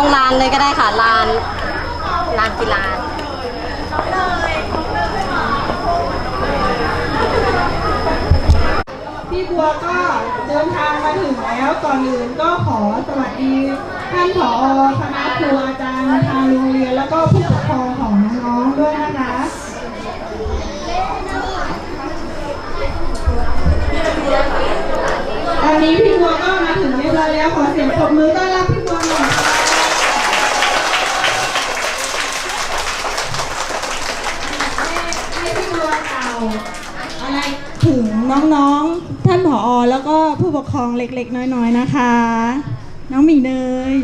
ตรงลานเลยก็ได้ค่ะลานลานกีฬาพี่บัวก็เดินทางมาถึงแล้วก่อนอื่นก็ขอสวัสดีท่านผอคณะครูอาจารย์ทางโรงเรียนแล้วก็ผู้ปกครองของน้องๆด้วยนะคะตอนนี้พี่บัวก็มาถึงเรียบร้อยแล้วขอเสียงปรบมือต้อนรับพี่บัวหน่อยให้พี่บัวกล่าว อะไรถึงน้องๆ ท่านผอแล้วก็ผู้ปกครองเล็ก ๆ น้อยๆ นะคะ น้องหมีเนย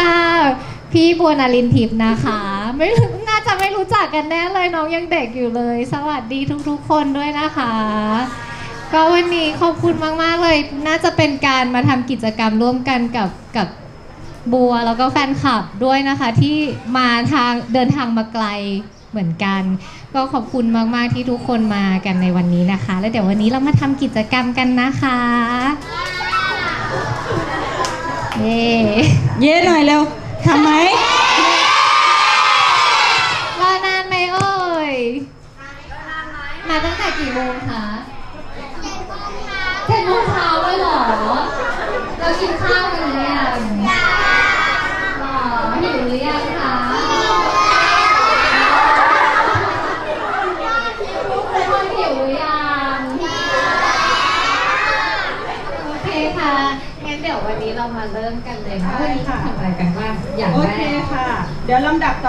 ค่ะ พี่บัวนารินทิพย์นะคะ ไม่รู้น่าจะไม่รู้จักกันแน่เลยน้องยังเด็กอยู่เลย สวัสดีทุกๆ คนด้วยนะคะ ก็วันนี้ขอบคุณมากๆเลย น่าจะเป็นการมาทำกิจกรรมร่วมกันกับกับ บัวแล้วก็แฟนคลับด้วยนะคะที่มาทางเดินทางมาไกลเหมือนกัน ก็ขอบคุณมากๆที่ทุกคนมากันในวันนี้นะคะ แล้วเดี๋ยววันนี้เรามาทำกิจกรรมกันนะคะเย้เย้หน่อยเร็วทำไหมรอนานไหมเอ่ยมาตั้งแต่กี่โมงคะเจ็ดโมงเช้าเลยเหรอเรากินข้าวกันหรือยังอ๋อหิวหรือยังคะทุกคนหิวหรือยังโอ เคค่ะงั้นเดี๋ยววันนี้เรามาเริ่มกันเลยนะวันนี้ทำอะไรกันบ้างอย่างโอแรเคก ค่ะ เดี๋ยวลำดับต่อ